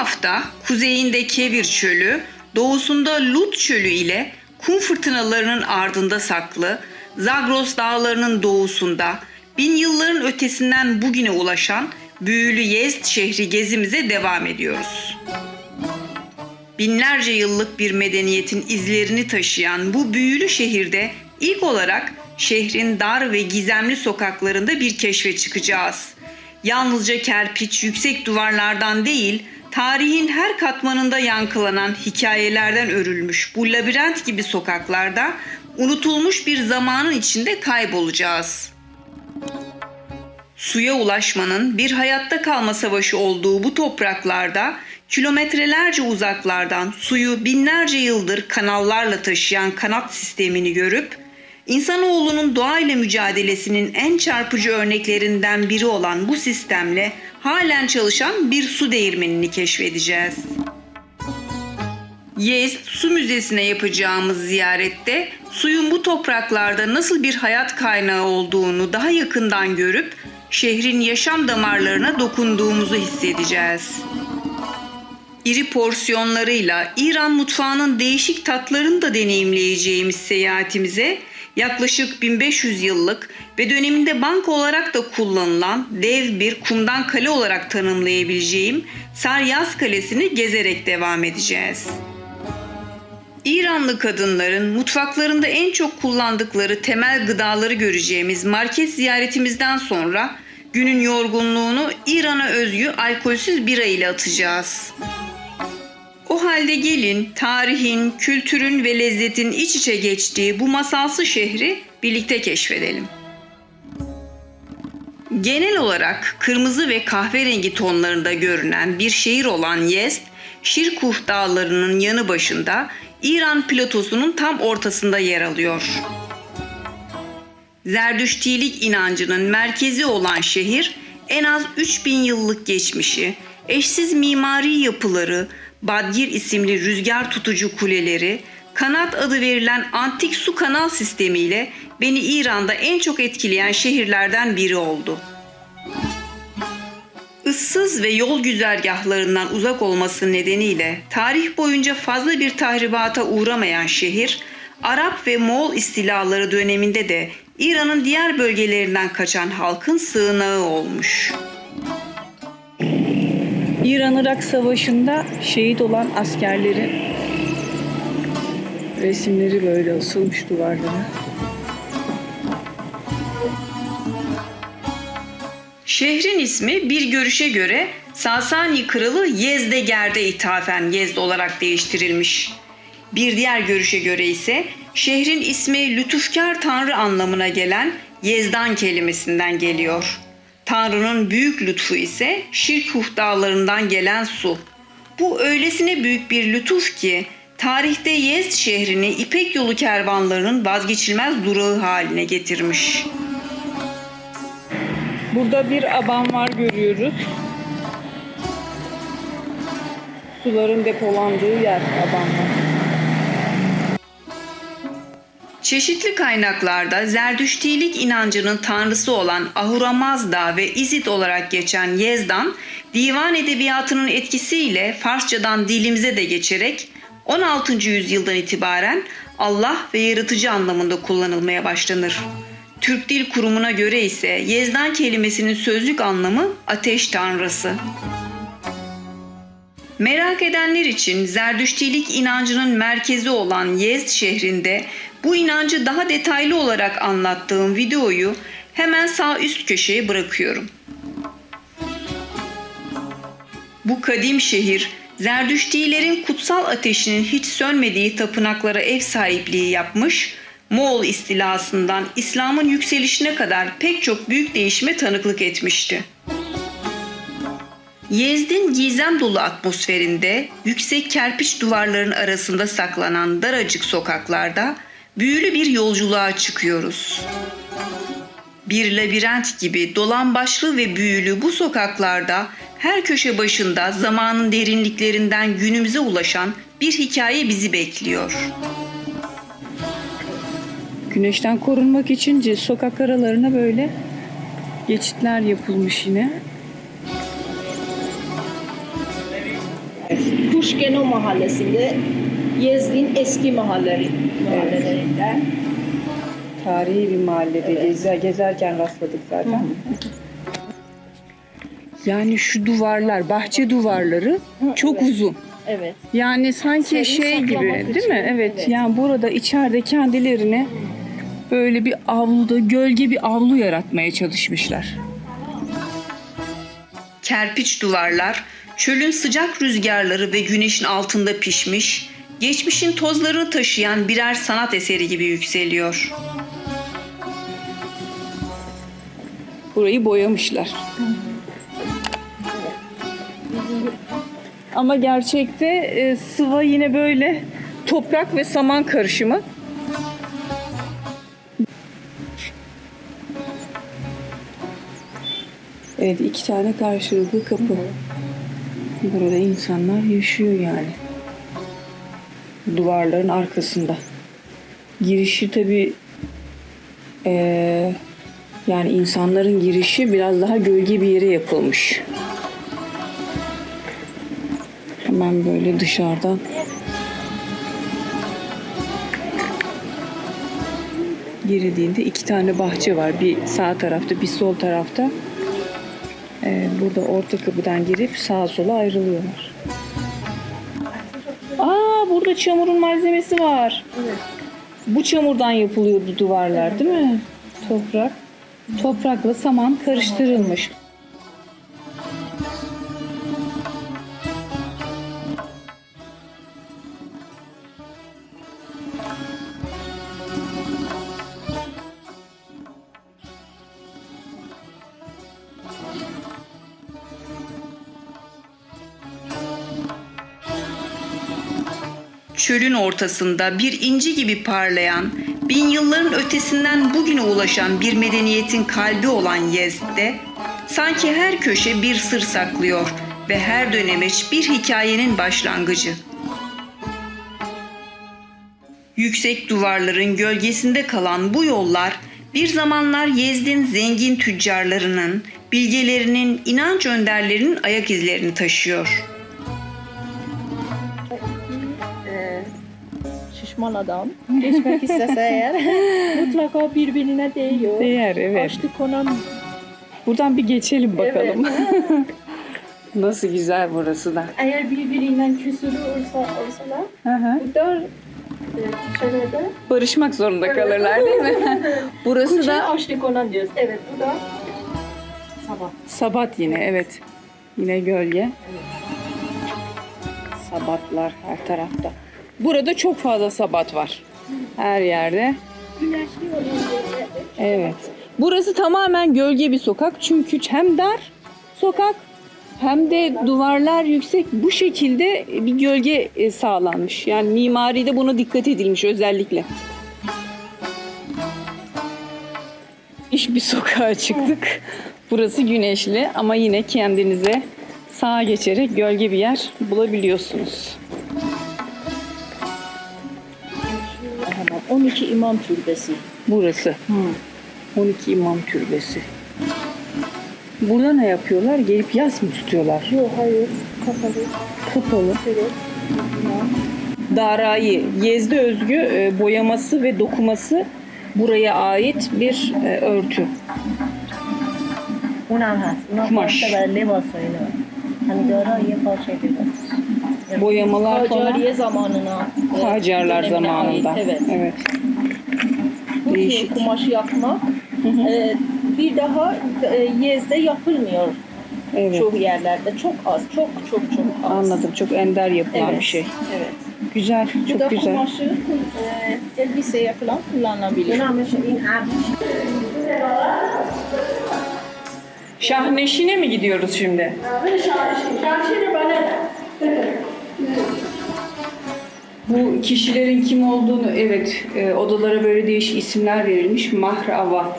hafta kuzeyinde Kevir Çölü, doğusunda Lut Çölü ile kum fırtınalarının ardında saklı, Zagros dağlarının doğusunda, bin yılların ötesinden bugüne ulaşan büyülü Yezd şehri gezimize devam ediyoruz. Binlerce yıllık bir medeniyetin izlerini taşıyan bu büyülü şehirde ilk olarak şehrin dar ve gizemli sokaklarında bir keşfe çıkacağız. Yalnızca kerpiç, yüksek duvarlardan değil, tarihin her katmanında yankılanan hikayelerden örülmüş bu labirent gibi sokaklarda unutulmuş bir zamanın içinde kaybolacağız. Suya ulaşmanın bir hayatta kalma savaşı olduğu bu topraklarda kilometrelerce uzaklardan suyu binlerce yıldır kanallarla taşıyan kanat sistemini görüp insanoğlunun doğayla mücadelesinin en çarpıcı örneklerinden biri olan bu sistemle halen çalışan bir su değirmenini keşfedeceğiz. Yezd Su Müzesi'ne yapacağımız ziyarette suyun bu topraklarda nasıl bir hayat kaynağı olduğunu daha yakından görüp şehrin yaşam damarlarına dokunduğumuzu hissedeceğiz. İri porsiyonlarıyla İran mutfağının değişik tatlarını da deneyimleyeceğimiz seyahatimize yaklaşık 1500 yıllık ve döneminde banka olarak da kullanılan dev bir kumdan kale olarak tanımlayabileceğim Saryas Kalesi'ni gezerek devam edeceğiz. İranlı kadınların mutfaklarında en çok kullandıkları temel gıdaları göreceğimiz market ziyaretimizden sonra günün yorgunluğunu İran'a özgü alkolsüz bira ile atacağız. O halde gelin tarihin, kültürün ve lezzetin iç içe geçtiği bu masalsı şehri birlikte keşfedelim. Genel olarak kırmızı ve kahverengi tonlarında görünen bir şehir olan Yezd, Şirkuh dağlarının yanı başında İran platosunun tam ortasında yer alıyor. Zerdüştilik inancının merkezi olan şehir en az 3000 yıllık geçmişi, eşsiz mimari yapıları, Badgir isimli rüzgar tutucu kuleleri, kanat adı verilen antik su kanal sistemiyle beni İran'da en çok etkileyen şehirlerden biri oldu. Issız ve yol güzergahlarından uzak olması nedeniyle tarih boyunca fazla bir tahribata uğramayan şehir, Arap ve Moğol istilaları döneminde de İran'ın diğer bölgelerinden kaçan halkın sığınağı olmuş. İran-Irak Savaşı'nda şehit olan askerlerin resimleri böyle asılmış duvarlara. Şehrin ismi bir görüşe göre Sasani kralı Yezdeger'de ithafen Yezd olarak değiştirilmiş. Bir diğer görüşe göre ise şehrin ismi lütufkar tanrı anlamına gelen Yezdan kelimesinden geliyor. Tanrı'nın büyük lütfu ise Şirkuh dağlarından gelen su. Bu öylesine büyük bir lütuf ki tarihte Yezd şehrini İpek yolu kervanlarının vazgeçilmez durağı haline getirmiş. Burada bir aban var görüyoruz. Suların depolandığı yer aban. Çeşitli kaynaklarda Zerdüştilik inancının tanrısı olan Ahura Mazda ve İzit olarak geçen Yezdan, divan edebiyatının etkisiyle Farsçadan dilimize de geçerek 16. yüzyıldan itibaren Allah ve yaratıcı anlamında kullanılmaya başlanır. Türk Dil Kurumu'na göre ise Yezdan kelimesinin sözlük anlamı ateş tanrısı. Merak edenler için Zerdüştilik inancının merkezi olan Yezd şehrinde bu inancı daha detaylı olarak anlattığım videoyu hemen sağ üst köşeye bırakıyorum. Bu kadim şehir Zerdüştilerin kutsal ateşinin hiç sönmediği tapınaklara ev sahipliği yapmış, Moğol istilasından İslam'ın yükselişine kadar pek çok büyük değişime tanıklık etmişti. Yezd'in gizem dolu atmosferinde yüksek kerpiç duvarların arasında saklanan daracık sokaklarda büyülü bir yolculuğa çıkıyoruz. Bir labirent gibi dolan başlı ve büyülü bu sokaklarda her köşe başında zamanın derinliklerinden günümüze ulaşan bir hikaye bizi bekliyor. Güneşten korunmak için sokak aralarına böyle geçitler yapılmış yine. Kuşgeno mahallesinde Yezdin eski mahalleleri, mahallelerinde. Tarihi bir mahallede gezer, gezerken rastladık zaten. Yani şu duvarlar, bahçe duvarları çok evet. uzun. Evet. Yani sanki Serin şey gibi saklamak değil için, mi? Evet. evet. Yani burada içeride kendilerini böyle bir avluda gölge bir avlu yaratmaya çalışmışlar. Kerpiç duvarlar, çölün sıcak rüzgarları ve güneşin altında pişmiş, geçmişin tozlarını taşıyan birer sanat eseri gibi yükseliyor. Burayı boyamışlar. Ama gerçekte e, sıva yine böyle toprak ve saman karışımı. Evet iki tane karşılıklı kapı. Burada insanlar yaşıyor yani. Duvarların arkasında. Girişi tabii eee yani insanların girişi biraz daha gölge bir yere yapılmış. Hemen böyle dışarıdan girildiğinde iki tane bahçe var. Bir sağ tarafta, bir sol tarafta. Ee, burada orta kapıdan girip sağa sola ayrılıyorlar. Aa burada çamurun malzemesi var. Bu çamurdan yapılıyordu duvarlar değil mi? Toprak. Toprakla saman karıştırılmış. Ortasında bir inci gibi parlayan, bin yılların ötesinden bugüne ulaşan bir medeniyetin kalbi olan Yezd'de, sanki her köşe bir sır saklıyor ve her dönemeç bir hikayenin başlangıcı. Yüksek duvarların gölgesinde kalan bu yollar bir zamanlar Yezd'in zengin tüccarlarının, bilgelerinin, inanç önderlerinin ayak izlerini taşıyor. Şişman adam geçmek istese eğer mutlaka birbirine değiyor. Değer evet. Açtı konan Buradan bir geçelim bakalım. Nasıl güzel burası da. eğer birbirinden küsürü olsa olsalar burada e, köşelerde Barışmak zorunda kalırlar değil mi? burası Kuçe da açtı konan diyoruz. Evet bu da sabah. Sabat yine evet. Yine gölge. Sabatlar her tarafta. Burada çok fazla sabat var. Her yerde. Evet. Burası tamamen gölge bir sokak. Çünkü hem dar sokak hem de duvarlar yüksek. Bu şekilde bir gölge e, sağlanmış. Yani mimaride buna dikkat edilmiş özellikle. İş bir sokağa çıktık. Burası güneşli ama yine kendinize sağa geçerek gölge bir yer bulabiliyorsunuz. 12 İmam Türbesi. Burası. Hı. 12 İmam Türbesi. Burada ne yapıyorlar? Gelip yas mı tutuyorlar? Yok hayır. Kapalı. Kapalı. Dara'yı, Yezde özgü ee, boyaması ve dokuması buraya ait bir e, örtü. Una más, una Kumaş. parte verde más o menos. A boyamalar falan Hacariye zamanına. e, zamanında. ait, evet. evet. Kumaş yapmak e, bir daha e, Yez'de yapılmıyor Evet. çoğu yerlerde. Çok az, çok çok çok az. Anladım. Çok ender yapılan Evet. bir şey. Evet. Güzel. Bu da Çok güzel. kumaşı e, elbiseye falan kullanılabilir. Şahneşine mi gidiyoruz şimdi? Şahneşine, şahneşine bana. Bu kişilerin kim olduğunu evet e, odalara böyle değişik isimler verilmiş. Mahrava.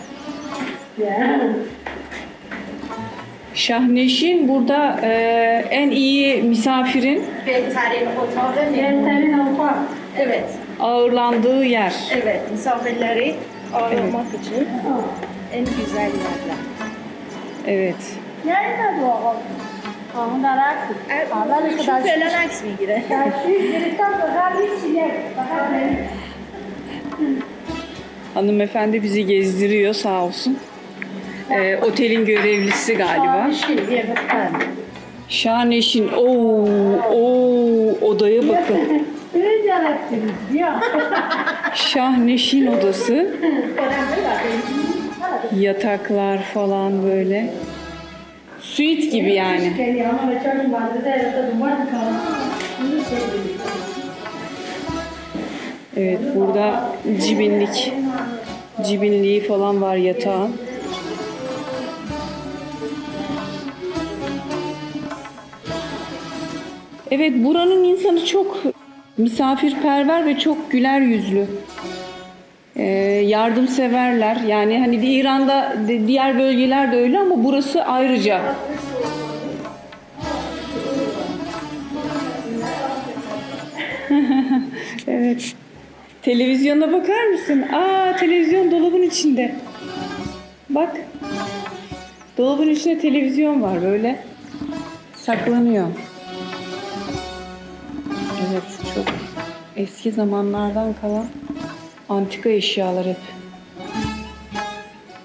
Şahneşin burada e, en iyi misafirin Behtarin otağı Behtarin Evet. ağırlandığı yer. Evet. Misafirleri ağırlamak için en güzel yerler. Evet. Nerede bu Anlarak. Anlar ne kadar şüpheler mi girer? Hanımefendi bizi gezdiriyor sağ olsun. Ee, otelin görevlisi galiba. Şaneşin. Oo, oo, odaya bakın. Şahneşin odası. Yataklar falan böyle. Suite gibi yani. Evet burada cibinlik, cibinliği falan var yatağın. Evet buranın insanı çok misafirperver ve çok güler yüzlü. Ee, yardımseverler. Yani hani İran'da diğer bölgeler de öyle ama burası ayrıca. evet. Televizyona bakar mısın? Aa televizyon dolabın içinde. Bak. Dolabın içinde televizyon var böyle. Saklanıyor. Evet çok eski zamanlardan kalan antika eşyalar hep.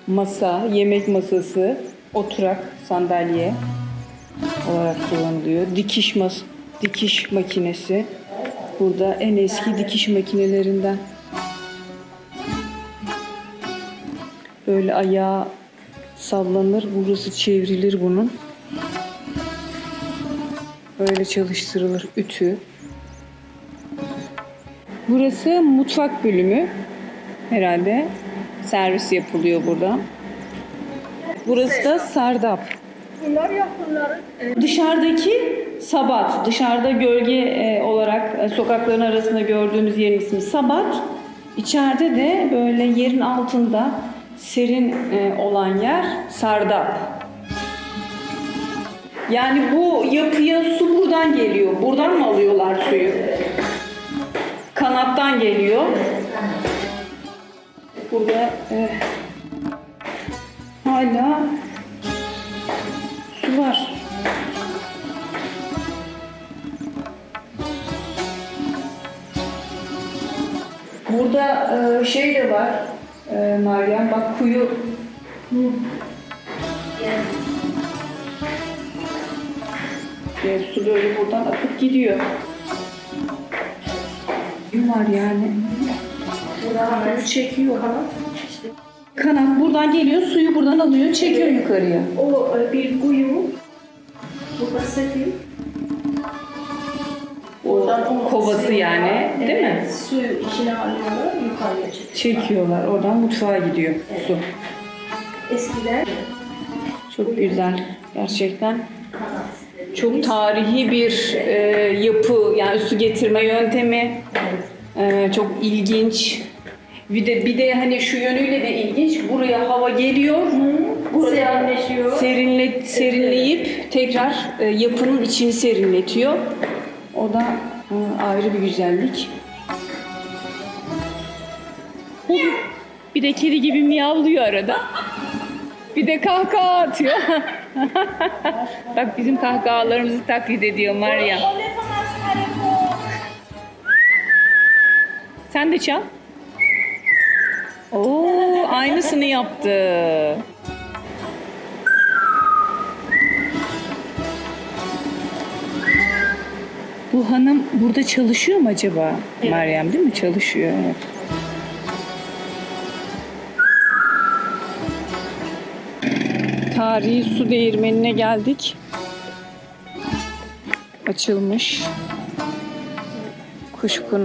Masa, yemek masası, oturak, sandalye olarak kullanılıyor. Dikiş mas dikiş makinesi. Burada en eski dikiş makinelerinden. Böyle ayağı sallanır, burası çevrilir bunun. Böyle çalıştırılır ütü. Burası mutfak bölümü herhalde. Servis yapılıyor burada. Burası da sardap. Bunlar yok bunların. Dışarıdaki sabat, dışarıda gölge e, olarak e, sokakların arasında gördüğümüz yerin ismi sabat. İçeride de böyle yerin altında serin e, olan yer sardap. Yani bu yapıya su buradan geliyor. Buradan mı alıyorlar suyu? Kanattan geliyor. Burada e, hala su var. Burada e, şey de var e, Meryem bak kuyu E, su böyle buradan akıp gidiyor. Kuyu var yani. Suyu çekiyor. Kanat buradan geliyor, suyu buradan alıyor, çekiyor yukarıya. O e, bir kuyu. Bu bahsettiğim. O kovası yani, değil mi? Evet, Suyu içine alıyorlar, yukarıya çekiyorlar. Çekiyorlar, oradan mutfağa gidiyor su. Eskiden Çok güzel, gerçekten. kanat. Çok tarihi bir e, yapı, yani su getirme yöntemi. E, çok ilginç. Bir de bir de hani şu yönüyle de ilginç. Buraya hava geliyor. Burada Serinleşiyor. Serinle, serinleyip tekrar e, yapının içini serinletiyor. O da e, ayrı bir güzellik. Bir de kedi gibi miyavlıyor arada. Bir de kahkaha atıyor. Bak bizim kahkahalarımızı taklit ediyor Maria. Sen de çal. Oo, aynısını yaptı. Bu hanım burada çalışıyor mu acaba? Meryem değil mi? Çalışıyor. Evet. Tarihi su değirmenine geldik. Açılmış. Kuşkun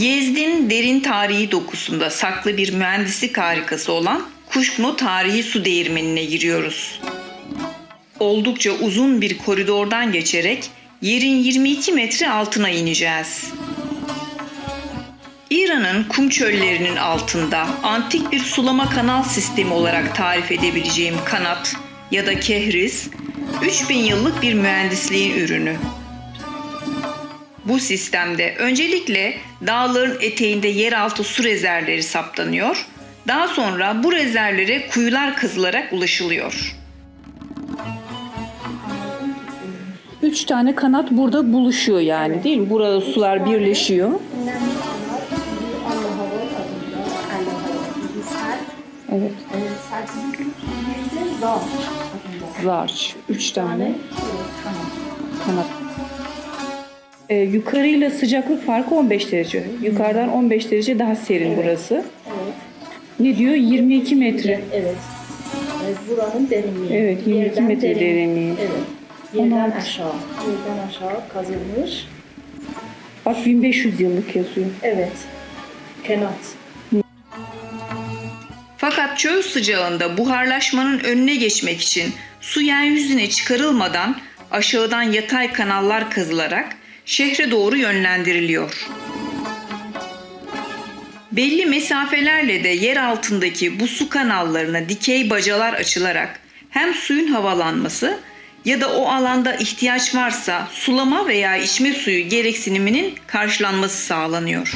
Yezdin derin tarihi dokusunda saklı bir mühendislik harikası olan Kuşkno Tarihi Su Değirmeni'ne giriyoruz. Oldukça uzun bir koridordan geçerek yerin 22 metre altına ineceğiz. İran'ın kum çöllerinin altında antik bir sulama kanal sistemi olarak tarif edebileceğim kanat ya da kehriz 3000 yıllık bir mühendisliğin ürünü. Bu sistemde öncelikle dağların eteğinde yeraltı su rezervleri saptanıyor Daha sonra bu rezervlere kuyular kazılarak ulaşılıyor. Üç tane kanat burada buluşuyor yani değil mi? Burada sular birleşiyor. Evet. Zarç. Üç tane kanat. Ee, yukarıyla sıcaklık farkı 15 derece. Yukarıdan 15 derece daha serin burası. Ne diyor? 22 metre. Evet. Evet, buranın derinliği. Evet, 22 Yerden metre derin. derinliği. Evet. Yerden 16. aşağı. Yerden aşağı kazılmış. Bak 1500 yıllık yazıyor. Evet. Kenat. Fakat çöl sıcağında buharlaşmanın önüne geçmek için su yeryüzüne çıkarılmadan aşağıdan yatay kanallar kazılarak şehre doğru yönlendiriliyor. Belli mesafelerle de yer altındaki bu su kanallarına dikey bacalar açılarak hem suyun havalanması ya da o alanda ihtiyaç varsa sulama veya içme suyu gereksiniminin karşılanması sağlanıyor.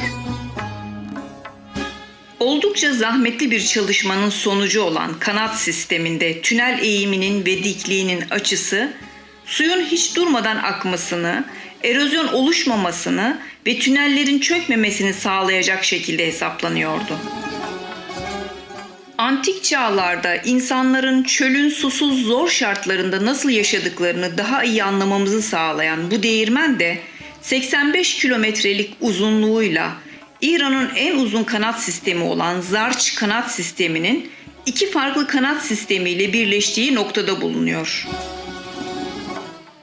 Oldukça zahmetli bir çalışmanın sonucu olan kanat sisteminde tünel eğiminin ve dikliğinin açısı suyun hiç durmadan akmasını, erozyon oluşmamasını ve tünellerin çökmemesini sağlayacak şekilde hesaplanıyordu. Antik çağlarda insanların çölün susuz zor şartlarında nasıl yaşadıklarını daha iyi anlamamızı sağlayan bu değirmen de 85 kilometrelik uzunluğuyla İran'ın en uzun kanat sistemi olan Zarç kanat sisteminin iki farklı kanat sistemiyle birleştiği noktada bulunuyor.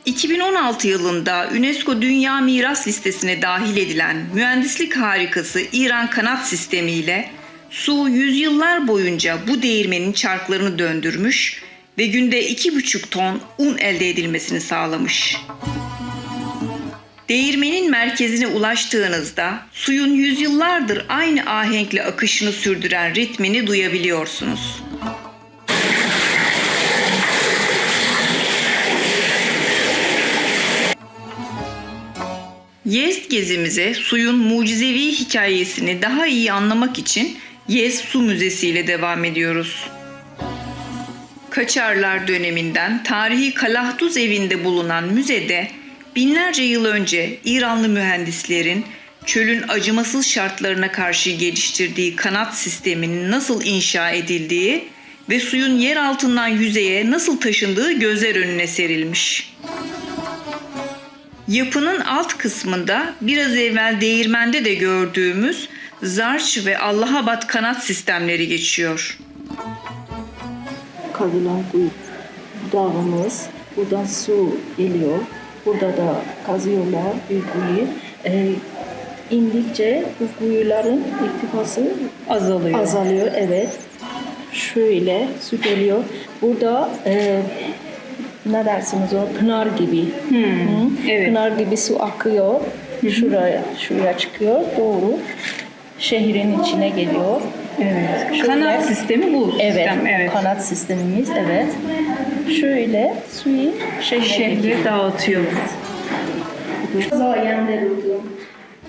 2016 yılında UNESCO Dünya Miras Listesi'ne dahil edilen mühendislik harikası İran kanat sistemi ile su yüzyıllar boyunca bu değirmenin çarklarını döndürmüş ve günde 2,5 ton un elde edilmesini sağlamış. Değirmenin merkezine ulaştığınızda suyun yüzyıllardır aynı ahenkle akışını sürdüren ritmini duyabiliyorsunuz. Yezd gezimize suyun mucizevi hikayesini daha iyi anlamak için Yezd Su Müzesi ile devam ediyoruz. Kaçarlar döneminden tarihi Kalahduz evinde bulunan müzede binlerce yıl önce İranlı mühendislerin çölün acımasız şartlarına karşı geliştirdiği kanat sisteminin nasıl inşa edildiği ve suyun yer altından yüzeye nasıl taşındığı gözler önüne serilmiş. Yapının alt kısmında biraz evvel değirmende de gördüğümüz Zarç ve Allahabad kanat sistemleri geçiyor. Kazılan kuyu. Dağımız. Buradan su geliyor. Burada da kazıyorlar bir kuyu. Ee, indikçe bu kuyuların irtifası Azalıyor. azalıyor. Evet. Şöyle su geliyor. Burada e, ne dersiniz o pınar gibi. Hı, evet. Pınar gibi su akıyor. Şuraya, şuraya çıkıyor. Doğru. Şehrin içine geliyor. Evet. Şöyle- Kanat sistemi bu Evet, sistem. Evet. kanat sistemimiz evet. Şöyle suyu şehre Şehre getiriyor. dağıtıyor. Zayenderud'un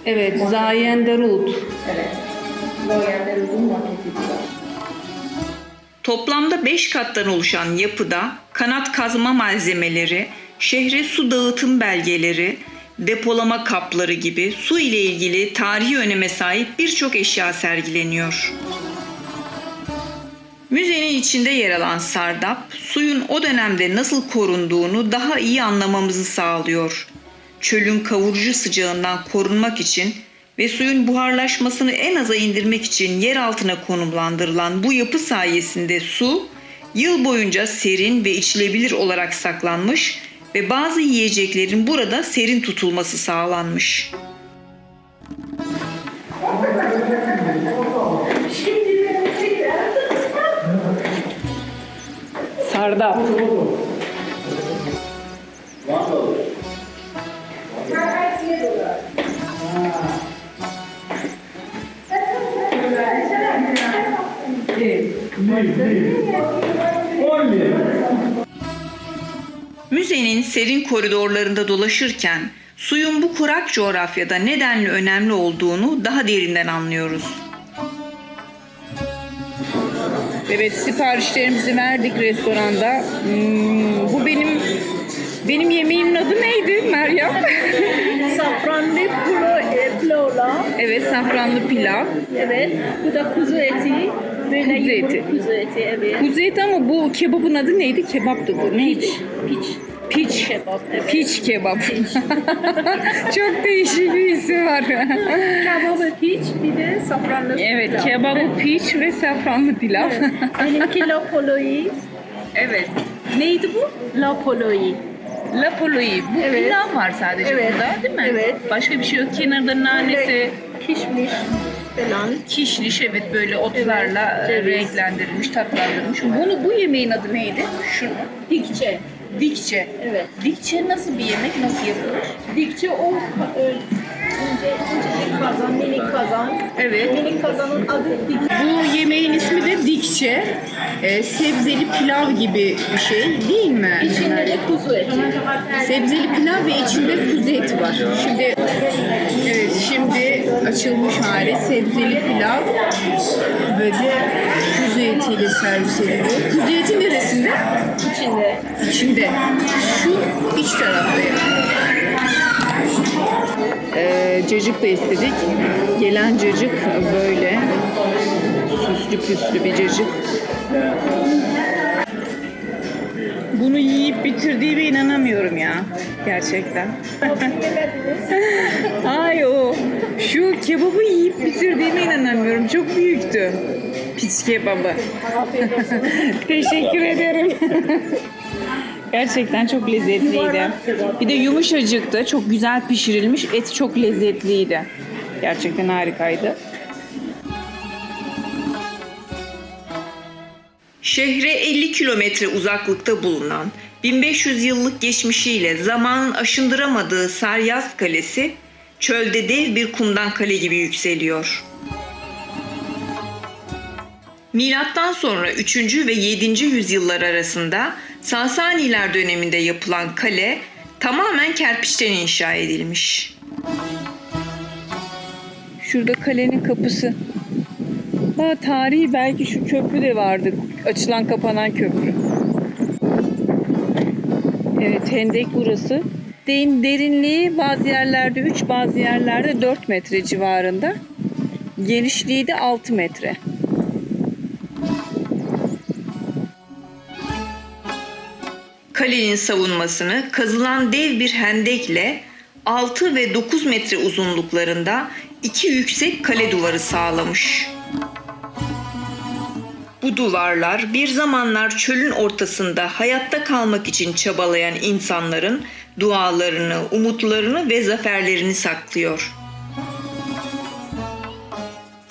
Evet, Zayen Darut. evet. Zayenderud'un maketi. Toplamda 5 kattan oluşan yapıda kanat kazma malzemeleri, şehre su dağıtım belgeleri, depolama kapları gibi su ile ilgili tarihi öneme sahip birçok eşya sergileniyor. Müzenin içinde yer alan sardap, suyun o dönemde nasıl korunduğunu daha iyi anlamamızı sağlıyor. Çölün kavurucu sıcağından korunmak için ve suyun buharlaşmasını en aza indirmek için yer altına konumlandırılan bu yapı sayesinde su yıl boyunca serin ve içilebilir olarak saklanmış ve bazı yiyeceklerin burada serin tutulması sağlanmış. Sardap. Serin koridorlarında dolaşırken suyun bu kurak coğrafyada nedenli önemli olduğunu daha derinden anlıyoruz. Evet siparişlerimizi verdik restoranda. Hmm, bu benim benim yemeğimin adı neydi Meryem? Safranlı pilavla. evet safranlı pilav. Evet. Bu da kuzu eti. Böyle Kuzu eti. Kuzu eti evet. Kuzu eti ama bu kebabın adı neydi? Kebaptı bu. Neydi? Piç. Piç. Kebap. Evet. Piç kebap. Çok değişik bir isim var. Kebabı piç bir de safranlı evet pilav. kebabı piç ve safranlı pilav. Benimki la poloi. evet. Neydi bu? La poloi. Lapoloi. Bu Evet. pilav var sadece Evet. burada değil mi? Evet. Başka bir şey yok. Kenarda nanesi, Kişmiş falan. kişniş evet böyle otlarla Evet, e, ceviz. renklendirilmiş, tatlandırılmış. Bunu bu yemeğin adı neydi? Şunu. Dikçe. Dikçe. Evet. Dikçe nasıl bir yemek? Nasıl yapılır? Dikçe o e, ince, ince kazan, minik kazan. Evet. Minik kazanın adı dikçe. Bu yemeğin ismi de dikçe. Ee, sebzeli pilav gibi bir şey değil mi? İçinde de kuzu eti. Sebzeli pilav ve içinde kuzu eti var. Şimdi evet şimdi açılmış hali sebzeli pilav ve de kuzu etiyle servis ediliyor. Kuzu eti neresinde? İçinde. İçinde. Şu iç tarafta yani. Ee, cacık da istedik. Gelen cacık böyle süslü püslü bir cacık. Bunu yiyip bitirdiğime inanamıyorum ya. Gerçekten. Ay o. Şu kebabı yiyip bitirdiğime inanamıyorum. Çok büyüktü. Pis kebabı. Teşekkür ederim. Gerçekten çok lezzetliydi. Bir de yumuşacıktı. Çok güzel pişirilmiş. Et çok lezzetliydi. Gerçekten harikaydı. Şehre 50 kilometre uzaklıkta bulunan 1500 yıllık geçmişiyle zamanın aşındıramadığı Saryast Kalesi çölde dev bir kumdan kale gibi yükseliyor. Milattan sonra 3. ve 7. yüzyıllar arasında Sasaniler döneminde yapılan kale tamamen kerpiçten inşa edilmiş. Şurada kalenin kapısı. Daha tarihi belki şu köprü de vardı. Açılan kapanan köprü. Evet hendek burası. Derin, derinliği bazı yerlerde 3 bazı yerlerde 4 metre civarında. Genişliği de 6 metre. Kalenin savunmasını kazılan dev bir hendekle 6 ve 9 metre uzunluklarında iki yüksek kale duvarı sağlamış. Bu duvarlar bir zamanlar çölün ortasında hayatta kalmak için çabalayan insanların dualarını, umutlarını ve zaferlerini saklıyor.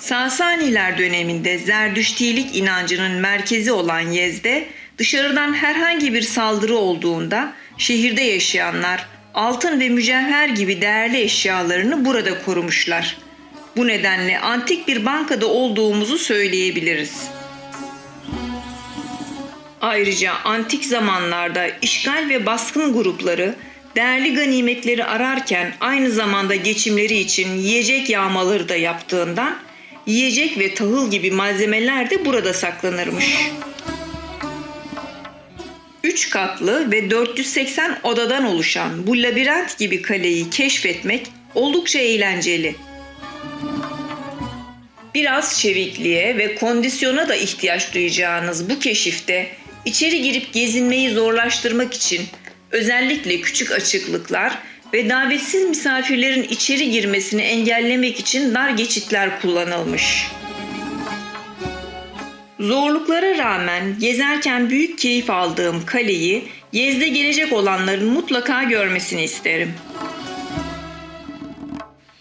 Sasaniler döneminde Zerdüştilik inancının merkezi olan Yezde, dışarıdan herhangi bir saldırı olduğunda şehirde yaşayanlar altın ve mücevher gibi değerli eşyalarını burada korumuşlar. Bu nedenle antik bir bankada olduğumuzu söyleyebiliriz. Ayrıca antik zamanlarda işgal ve baskın grupları değerli ganimetleri ararken aynı zamanda geçimleri için yiyecek yağmaları da yaptığından yiyecek ve tahıl gibi malzemeler de burada saklanırmış. 3 katlı ve 480 odadan oluşan bu labirent gibi kaleyi keşfetmek oldukça eğlenceli. Biraz çevikliğe ve kondisyona da ihtiyaç duyacağınız bu keşifte içeri girip gezinmeyi zorlaştırmak için özellikle küçük açıklıklar ve davetsiz misafirlerin içeri girmesini engellemek için dar geçitler kullanılmış. Zorluklara rağmen gezerken büyük keyif aldığım kaleyi Yezde gelecek olanların mutlaka görmesini isterim.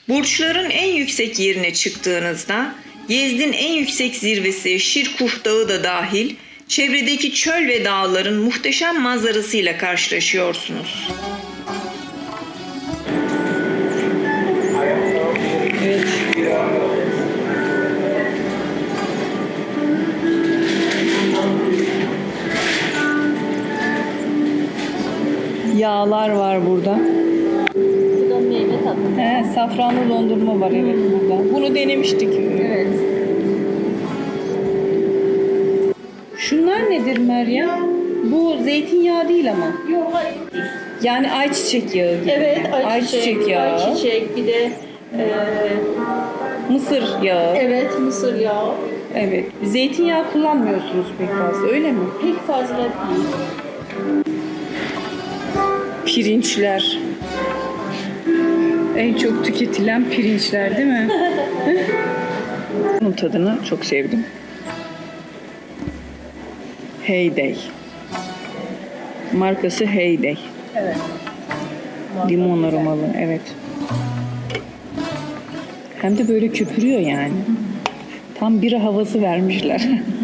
Burçların en yüksek yerine çıktığınızda Yezdin en yüksek zirvesi Şirkuh Dağı da dahil çevredeki çöl ve dağların muhteşem manzarasıyla karşılaşıyorsunuz. Yağlar var burada. Bu da meyve tatlı. He, safranlı dondurma var evet burada. Bunu denemiştik. Evet. Bunlar nedir Meryem? Bu zeytinyağı değil ama. Yok hayır değil. Yani ayçiçek yağı gibi. Evet ayçiçek, yağı. ayçiçek bir de e, Mısır yağı. Evet. evet mısır yağı. Zeytinyağı kullanmıyorsunuz pek fazla öyle mi? Pek fazla değil. Pirinçler. En çok tüketilen pirinçler değil mi? Bunun tadını çok sevdim. Heyday. Markası Heyday. Evet. Limon aromalı, evet. Hem de böyle köpürüyor yani. Tam bira havası vermişler.